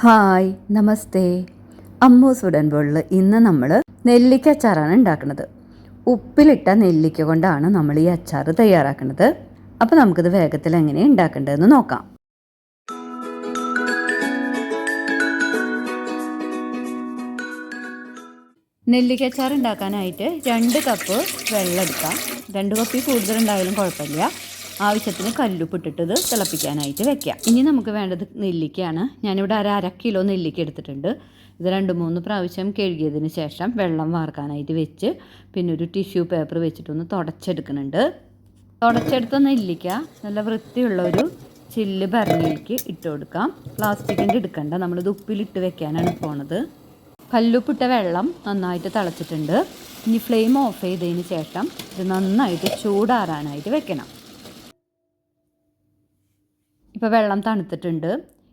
Hi നമസ്തേ. അമ്മൂസ് wooden ബോളിൽ ഇന്ന് നമ്മൾ നെല്ലിക്ക അച്ചാറാണ് ഉണ്ടാക്കുന്നത്. ഉപ്പിലിട്ട നെല്ലിക്ക കൊണ്ടാണ് നമ്മൾ ഈ അച്ചാർ തയ്യാറാക്കുന്നത്. അപ്പോൾ നമുക്കിത് വേഗത്തിൽ എങ്ങനെ ഉണ്ടാക്കേണ്ടതെന്ന് നോക്കാം. നെല്ലിക്ക അച്ചാർ ഉണ്ടാക്കാനായിട്ട് രണ്ട് കപ്പ് വെള്ളം എടുക്കാം. രണ്ട് കപ്പിൽ കൂടുതലുണ്ടായാലും കുഴപ്പമില്ല. ആവശ്യത്തിന് കല്ലുപ്പിട്ടിട്ട് ഇത് തിളപ്പിക്കാനായിട്ട് വെക്കാം. ഇനി നമുക്ക് വേണ്ടത് നെല്ലിക്കയാണ്. ഞാനിവിടെ അര അര കിലോ നെല്ലിക്ക എടുത്തിട്ടുണ്ട്. ഇത് രണ്ട് മൂന്ന് പ്രാവശ്യം കഴുകിയതിന് ശേഷം വെള്ളം വാർക്കാനായിട്ട് വെച്ച് പിന്നെ ഒരു ടിഷ്യൂ പേപ്പർ വെച്ചിട്ടൊന്ന് തുടച്ചെടുക്കുന്നുണ്ട്. തുടച്ചെടുത്ത നെല്ലിക്ക നല്ല വൃത്തിയുള്ള ഒരു ചില്ല് ഭരണിയിലേക്ക് ഇട്ട് കൊടുക്കാം. പ്ലാസ്റ്റിക്കിന്റെ എടുക്കണ്ട നമ്മളിത് ഉപ്പിലിട്ട് വെക്കാനാണ് പോണത്. കല്ലുപ്പിട്ട വെള്ളം നന്നായിട്ട് തിളച്ചിട്ടുണ്ട്. ഇനി ഫ്ലെയിം ഓഫ് ചെയ്തതിന് ശേഷം ഇത് നന്നായിട്ട് ചൂടാറാനായിട്ട് വെക്കണം. ഇപ്പോൾ വെള്ളം തണുത്തിട്ടുണ്ട്.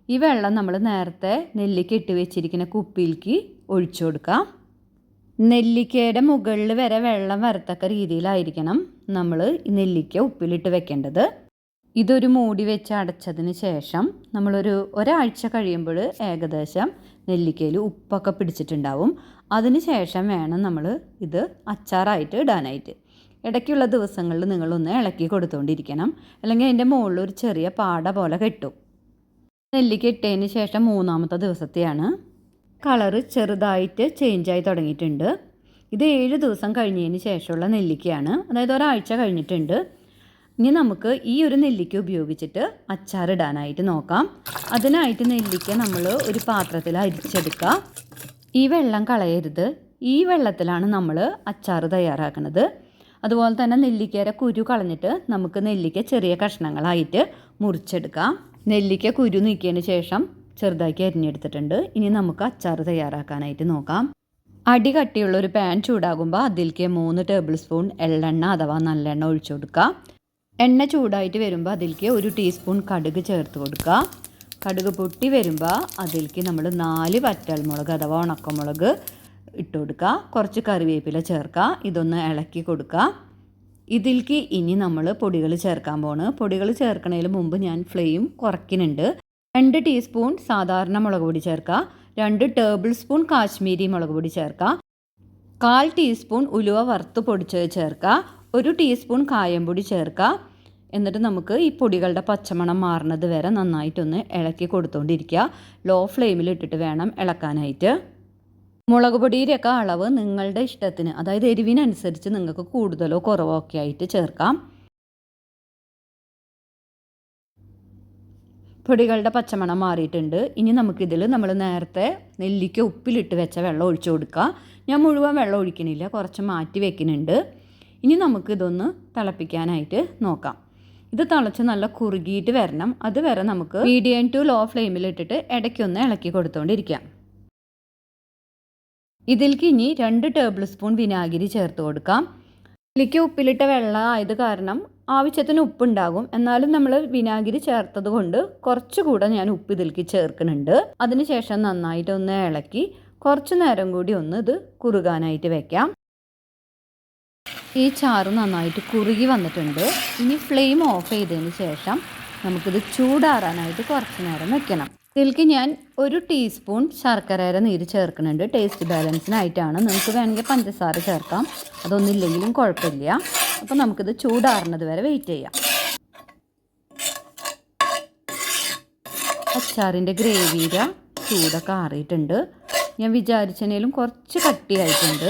ഈ വെള്ളം നമ്മൾ നേരത്തെ നെല്ലിക്ക ഇട്ട് വെച്ചിരിക്കുന്ന കുപ്പിയിലേക്ക് ഒഴിച്ചു കൊടുക്കാം. നെല്ലിക്കയുടെ മുകളിൽ വരെ വെള്ളം വരത്തക്ക രീതിയിലായിരിക്കണം നമ്മൾ ഈ നെല്ലിക്ക ഉപ്പിലിട്ട് വെക്കേണ്ടത്. ഇതൊരു മൂടി വെച്ച് അടച്ചതിന് ശേഷം നമ്മളൊരു ഒരാഴ്ച കഴിയുമ്പോൾ ഏകദേശം നെല്ലിക്കയിൽ ഉപ്പൊക്കെ പിടിച്ചിട്ടുണ്ടാവും. അതിന് ശേഷം വേണം നമ്മൾ ഇത് അച്ചാറായിട്ട് ഇടാനായിട്ട്. ഇടയ്ക്കുള്ള ദിവസങ്ങളിൽ നിങ്ങളൊന്ന് ഇളക്കി കൊടുത്തുകൊണ്ടിരിക്കണം അല്ലെങ്കിൽ അതിന്റെ മുകളിൽ ഒരു ചെറിയ പാട പോലെ കെട്ടും. നെല്ലിക്ക ഇട്ടതിന് ശേഷം മൂന്നാമത്തെ ദിവസത്തെയാണ്. കളറ് ചെറുതായിട്ട് ചേഞ്ചായി തുടങ്ങിയിട്ടുണ്ട്. ഇത് ഏഴ് ദിവസം കഴിഞ്ഞതിന് ശേഷമുള്ള നെല്ലിക്കയാണ്. അതായത് ഒരാഴ്ച കഴിഞ്ഞിട്ടുണ്ട്. ഇനി നമുക്ക് ഈ ഒരു നെല്ലിക്ക ഉപയോഗിച്ചിട്ട് അച്ചാറിടാനായിട്ട് നോക്കാം. അതിനായിട്ട് നെല്ലിക്ക നമ്മൾ ഒരു പാത്രത്തിൽ അരിച്ചെടുക്കുക. ഈ വെള്ളം കളയരുത്. ഈ വെള്ളത്തിലാണ് നമ്മൾ അച്ചാർ തയ്യാറാക്കുന്നത് അതുപോലെ തന്നെ നെല്ലിക്കയുടെ കുരു കളഞ്ഞിട്ട് നമുക്ക് നെല്ലിക്ക ചെറിയ കഷ്ണങ്ങളായിട്ട് മുറിച്ചെടുക്കാം. നെല്ലിക്ക കുരു നീക്കിയതിന് ശേഷം ചെറുതാക്കി അരിഞ്ഞെടുത്തിട്ടുണ്ട്. ഇനി നമുക്ക് അച്ചാർ തയ്യാറാക്കാനായിട്ട് നോക്കാം. അടി കട്ടിയുള്ള ഒരു പാൻ ചൂടാകുമ്പോൾ അതിലേക്ക് മൂന്ന് ടേബിൾ സ്പൂൺ എള്ളെണ്ണ അഥവാ നല്ലെണ്ണ ഒഴിച്ചു കൊടുക്കുക. എണ്ണ ചൂടായിട്ട് വരുമ്പോൾ അതിലേക്ക് ഒരു ടീസ്പൂൺ കടുക് ചേർത്ത് കൊടുക്കുക. കടുക് പൊട്ടി വരുമ്പോൾ അതിലേക്ക് നമ്മൾ നാല് വറ്റൽമുളക് അഥവാ ഉണക്കമുളക് ഇട്ട് കൊടുക്കുക കുറച്ച് കറിവേപ്പില ചേർക്കുക ഇതൊന്ന് ഇളക്കി കൊടുക്കുക ഇതിലേക്ക് ഇനി നമ്മൾ പൊടികൾ ചേർക്കാൻ പോണ്. പൊടികൾ ചേർക്കണതിന് മുമ്പ് ഞാൻ ഫ്ലെയിം കുറയ്ക്കുന്നുണ്ട്. രണ്ട് ടീസ്പൂൺ സാധാരണ മുളക് പൊടി ചേർക്കുക രണ്ട് ടേബിൾ സ്പൂൺ കാശ്മീരി മുളക് പൊടി ചേർക്കുക കാൽ ടീസ്പൂൺ ഉലുവ വറുത്ത് പൊടിച്ചത് ചേർക്കുക ഒരു ടീസ്പൂൺ കായംപൊടി ചേർക്കുക എന്നിട്ട് നമുക്ക് ഈ പൊടികളുടെ പച്ചമണം മാറുന്നത് വരെ നന്നായിട്ടൊന്ന് ഇളക്കി കൊടുത്തുകൊണ്ടിരിക്കുക ലോ ഫ്ലെയിമിൽ ഇട്ടിട്ട് വേണം ഇളക്കാനായിട്ട്. മുളക് അളവ് നിങ്ങളുടെ ഇഷ്ടത്തിന് അതായത് എരിവിനനുസരിച്ച് നിങ്ങൾക്ക് കൂടുതലോ കുറവോ ഒക്കെ ആയിട്ട് ചേർക്കാം. പൊടികളുടെ പച്ചമണം മാറിയിട്ടുണ്ട്. ഇനി നമുക്കിതിൽ നമ്മൾ നേരത്തെ നെല്ലിക്ക ഉപ്പിലിട്ട് വെച്ച വെള്ളം ഒഴിച്ചു കൊടുക്കുക. ഞാൻ മുഴുവൻ വെള്ളം ഒഴിക്കണില്ല കുറച്ച് മാറ്റി വെക്കുന്നുണ്ട്. ഇനി നമുക്കിതൊന്ന് തിളപ്പിക്കാനായിട്ട് നോക്കാം. ഇത് തിളച്ച് നല്ല കുറുകിയിട്ട് വരണം. അതുവരെ നമുക്ക് മീഡിയം ടു ലോ ഫ്ലെയിമിലിട്ടിട്ട് ഇടയ്ക്കൊന്ന് ഇളക്കി കൊടുത്തുകൊണ്ടിരിക്കാം ഇതിലേക്ക് ഇനി രണ്ട് ടേബിൾ സ്പൂൺ വിനാഗിരി ചേർത്ത് കൊടുക്കാം. ഇതിലേക്ക് ഉപ്പിലിട്ട വെള്ളം ആയത് കാരണം ആവശ്യത്തിന് ഉപ്പുണ്ടാകും. എന്നാലും നമ്മൾ വിനാഗിരി ചേർത്തത് കൊണ്ട് കുറച്ചുകൂടെ ഞാൻ ഉപ്പ് ഇതിലേക്ക് ചേർക്കുന്നുണ്ട്. അതിനുശേഷം നന്നായിട്ട് ഒന്ന് ഇളക്കി കുറച്ച് നേരം കൂടി ഒന്ന് ഇത് കുറുകാനായിട്ട് വെക്കാം. ഈ ചാറ് നന്നായിട്ട് കുറുകി വന്നിട്ടുണ്ട്. ഇനി ഫ്ലെയിം ഓഫ് ചെയ്തതിന് ശേഷം നമുക്കിത് ചൂടാറാനായിട്ട് കുറച്ച് നേരം വെക്കണം. ഇതിലേക്ക് ഞാൻ ഒരു ടീസ്പൂൺ ശർക്കരയുടെ നീര് ചേർക്കുന്നുണ്ട്. ടേസ്റ്റ് ബാലൻസിനായിട്ടാണ് നമുക്ക് വേണമെങ്കിൽ പഞ്ചസാര ചേർക്കാം. അതൊന്നുമില്ലെങ്കിലും കുഴപ്പമില്ല. അപ്പോൾ നമുക്കിത് ചൂടാറുന്നത് വരെ വെയിറ്റ് ചെയ്യാം. അച്ചാറിന്റെ ഗ്രേവിയുടെ ചൂടൊക്കെ ആറിയിട്ടുണ്ട്. ഞാൻ വിചാരിച്ചതിനേലും കുറച്ച് കട്ടിയായിട്ടുണ്ട്.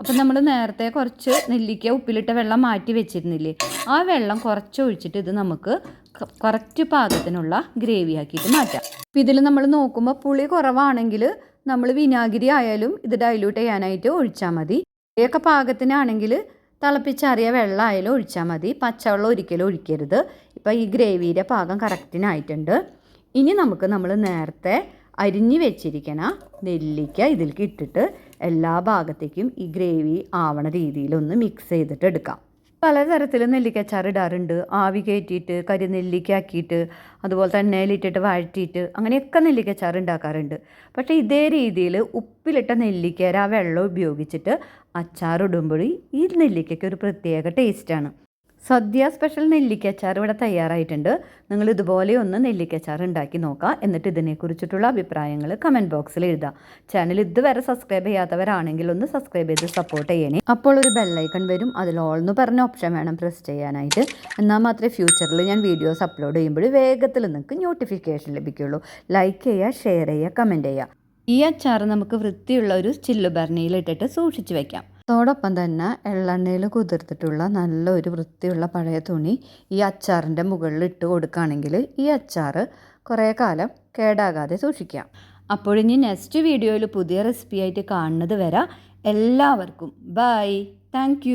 അപ്പം നമ്മൾ നേരത്തെ കുറച്ച് നെല്ലിക്ക ഉപ്പിലിട്ട വെള്ളം മാറ്റി വെച്ചിരുന്നില്ലേ? ആ വെള്ളം കുറച്ച് ഒഴിച്ചിട്ട് ഇത് നമുക്ക് കറക്റ്റ് പാകത്തിനുള്ള ഗ്രേവി ആക്കിയിട്ട് മാറ്റാം. അപ്പം ഇതിൽ നമ്മൾ നോക്കുമ്പോൾ പുളി കുറവാണെങ്കിൽ നമ്മൾ വിനാഗിരി ആയാലും ഇത് ഡൈല്യൂട്ട് ചെയ്യാനായിട്ട് ഒഴിച്ചാൽ മതി. ഇവയൊക്കെ പാകത്തിനാണെങ്കിൽ തിളപ്പിച്ചറിയ വെള്ളമായാലും ഒഴിച്ചാൽ മതി. പച്ചവെള്ളം ഒരിക്കലും ഒഴിക്കരുത്. ഇപ്പോൾ ഈ ഗ്രേവിയുടെ പാകം കറക്റ്റിനായിട്ടുണ്ട് ഇനി നമുക്ക് നമ്മൾ നേരത്തെ അരിഞ്ഞു വെച്ചിരിക്കണ നെല്ലിക്ക ഇതിലേക്ക് ഇട്ടിട്ട് എല്ലാ ഭാഗത്തേക്കും ഈ ഗ്രേവി ആവണ രീതിയിലൊന്ന് മിക്സ് ചെയ്തിട്ട് എടുക്കാം. പലതരത്തിൽ നെല്ലിക്കച്ചാർ ഇടാറുണ്ട്. ആവി കയറ്റിയിട്ട് കരിനെല്ലിക്കാക്കിയിട്ട് അതുപോലെ തന്നെ എണ്ണയിലിട്ടിട്ട് വഴറ്റിയിട്ട് അങ്ങനെയൊക്കെ നെല്ലിക്കച്ചാർ ഉണ്ടാക്കാറുണ്ട്. പക്ഷേ ഇതേ രീതിയിൽ ഉപ്പിലിട്ട നെല്ലിക്കര വെള്ളം ഉപയോഗിച്ചിട്ട് അച്ചാർ ഇടുമ്പോൾ ഈ നെല്ലിക്കയ്ക്ക് ഒരു പ്രത്യേക ടേസ്റ്റാണ് സദ്യ സ്പെഷ്യൽ നെല്ലിക്കച്ചാർ ഇവിടെ തയ്യാറായിട്ടുണ്ട്. നിങ്ങൾ ഇതുപോലെ ഒന്ന് നെല്ലിക്കച്ചാർ ഉണ്ടാക്കി നോക്കുക. എന്നിട്ട് ഇതിനെക്കുറിച്ചിട്ടുള്ള അഭിപ്രായങ്ങൾ കമന്റ് ബോക്സിൽ എഴുതുക. ചാനൽ ഇതുവരെ സബ്സ്ക്രൈബ് ചെയ്യാത്തവരാണെങ്കിൽ ഒന്ന് സബ്സ്ക്രൈബ് ചെയ്ത് സപ്പോർട്ട് ചെയ്യണേ. അപ്പോൾ ഒരു ബെല്ലൈക്കൺ വരും. അതിൽ ഓൾ എന്ന് പറഞ്ഞ ഓപ്ഷൻ വേണം പ്രസ് ചെയ്യാനായിട്ട്. എന്നാൽ മാത്രമേ ഫ്യൂച്ചറിൽ ഞാൻ വീഡിയോസ് അപ്ലോഡ് ചെയ്യുമ്പോൾ വേഗത്തിൽ നിങ്ങൾക്ക് നോട്ടിഫിക്കേഷൻ ലഭിക്കുള്ളൂ. ലൈക്ക് ചെയ്യുക ഷെയർ ചെയ്യുക കമന്റ് ചെയ്യുക. ഈ അച്ചാർ നമുക്ക് വൃത്തിയുള്ള ഒരു ചില്ലു സൂക്ഷിച്ചു വെക്കാം. അതോടൊപ്പം തന്നെ എള്ളെണ്ണയിൽ കുതിർത്തിട്ടുള്ള നല്ലൊരു വൃത്തിയുള്ള പഴയ തുണി ഈ അച്ചാറിന്റെ മുകളിൽ ഇട്ട് കൊടുക്കുകയാണെങ്കിൽ ഈ അച്ചാർ കുറേ കാലം കേടാകാതെ സൂക്ഷിക്കാം. അപ്പോഴിനി നെക്സ്റ്റ് വീഡിയോയിൽ പുതിയ റെസിപ്പി ആയിട്ട് കാണുന്നത് വരാം എല്ലാവർക്കും ബൈ. താങ്ക്